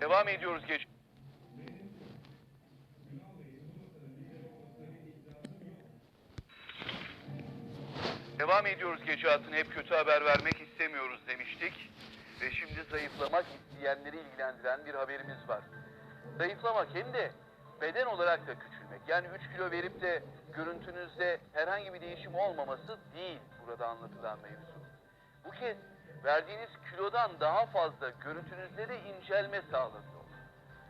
Devam ediyoruz geç. Devam ediyoruz gece hayatını hep kötü haber vermek istemiyoruz demiştik. Ve şimdi zayıflamak isteyenleri ilgilendiren bir haberimiz var. Zayıflamak hem de beden olarak da küçülmek. Yani 3 kilo verip de görüntünüzde herhangi bir değişim olmaması değil burada anlatılan mevzu. Bu kez verdiğiniz kilodan daha fazla görüntünüzde de incelme sağlanıyor.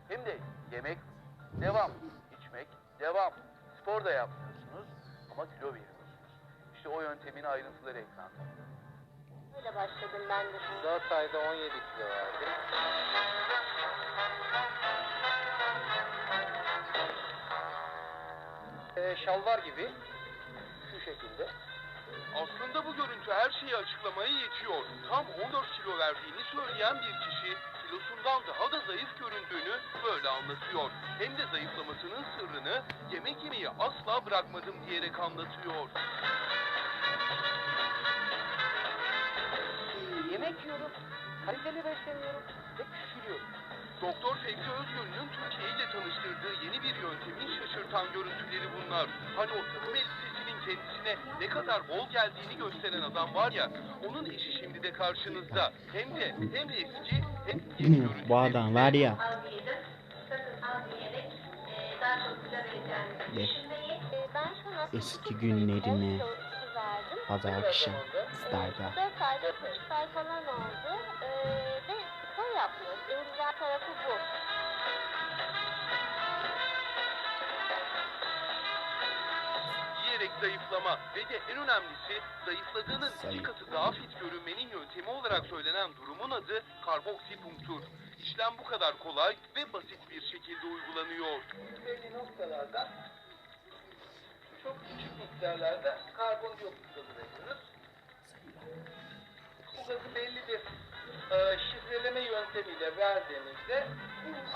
Hem de yemek devam, içmek devam. Spor da yapmıyorsunuz ama kilo veriyorsunuz. İşte o yöntemin ayrıntıları ekranda. Öyle başladım ben de. 4 ayda 17 kilo verdim. Ee, şalvar gibi şu şekilde. Aslında bu görüntü her şeyi açıklamaya yetiyor. Tam 14 kilo verdiğini söyleyen bir kişi kilosundan daha da zayıf göründüğünü böyle anlatıyor. Hem de zayıflamasının sırrını yemek yemeyi asla bırakmadım diyerek anlatıyor. Yemek yiyorum, kaliteli besleniyorum ve küçülüyorum. Doktor Fevzi Özgür'ün Türkiye ile tanıştırdığı yeni bir yöntemin şaşırtan görüntüleri bunlar. Hani o takım elbisesinin kendisine ne kadar bol geldiğini gösteren adam var ya, onun eşi şimdi de karşınızda. Hem de hem eski hem yeni görüntüleri. Bu adam var ya. E. E, aslında Eski günlerini 10 kilo verdim. pazar akşam Star'da. 4 ay, 4,5 ay falan oldu. E, ve spor yapmıyoruz. En güzel tarafı bu. Zayıflama ve de en önemlisi zayıfladığının iki katı daha fit görünmenin yöntemi olarak söylenen durumun adı karboksipunktur. İşlem bu kadar kolay ve basit bir şekilde uygulanıyor. Belli noktalarda çok küçük miktarlarda karbondioksit gazı veriyoruz. Bu gazı belli bir e, şifreleme yöntemiyle verdiğimizde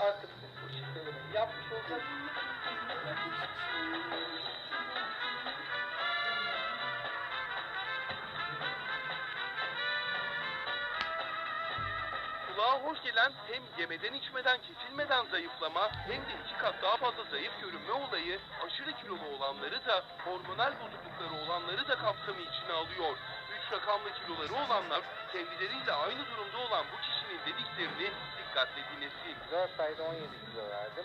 artık bu şifrelemeyi yapmış olacaksınız. Hoş gelen hem yemeden içmeden kesilmeden zayıflama hem de iki kat daha fazla zayıf görünme olayı aşırı kilolu olanları da hormonal bozuklukları olanları da kapsamı içine alıyor. Üç rakamlı kiloları olanlar kendileriyle aynı durumda olan bu kişinin dediklerini dikkatle dinlesin. 4 ayda 17 kilo verdim.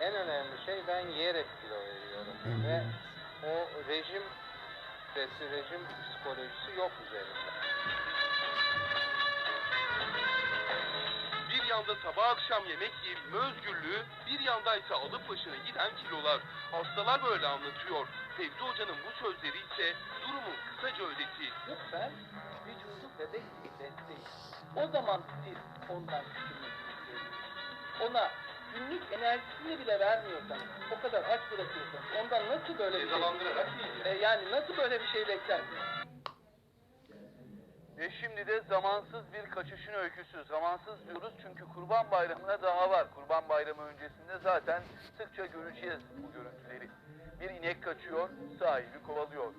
En önemli şey ben yiyerek kilo veriyorum. Ve o rejim stresi, rejim psikolojisi yok üzerimde. Yanda sabah akşam yemek yiyebilme özgürlüğü, bir yanda ise alıp başına giden kilolar. Hastalar böyle anlatıyor. Fevzi Hoca'nın bu sözleri ise durumun kısaca ödeti. Lütfen vücudu bebek besleyin. O zaman siz ondan istiyorsunuz. Ona günlük enerjisini bile vermiyorsanız, o kadar aç bırakıyorsanız ondan nasıl böyle bir şey, Cezalandırarak değil. E, yani nasıl böyle bir şey beklersiniz? Ve şimdi de zamansız bir kaçışın öyküsü. Zamansız diyoruz çünkü Kurban Bayramı'na daha var. Kurban Bayramı öncesinde zaten sıkça göreceğiz bu görüntüleri. Bir inek kaçıyor, sahibi kovalıyor.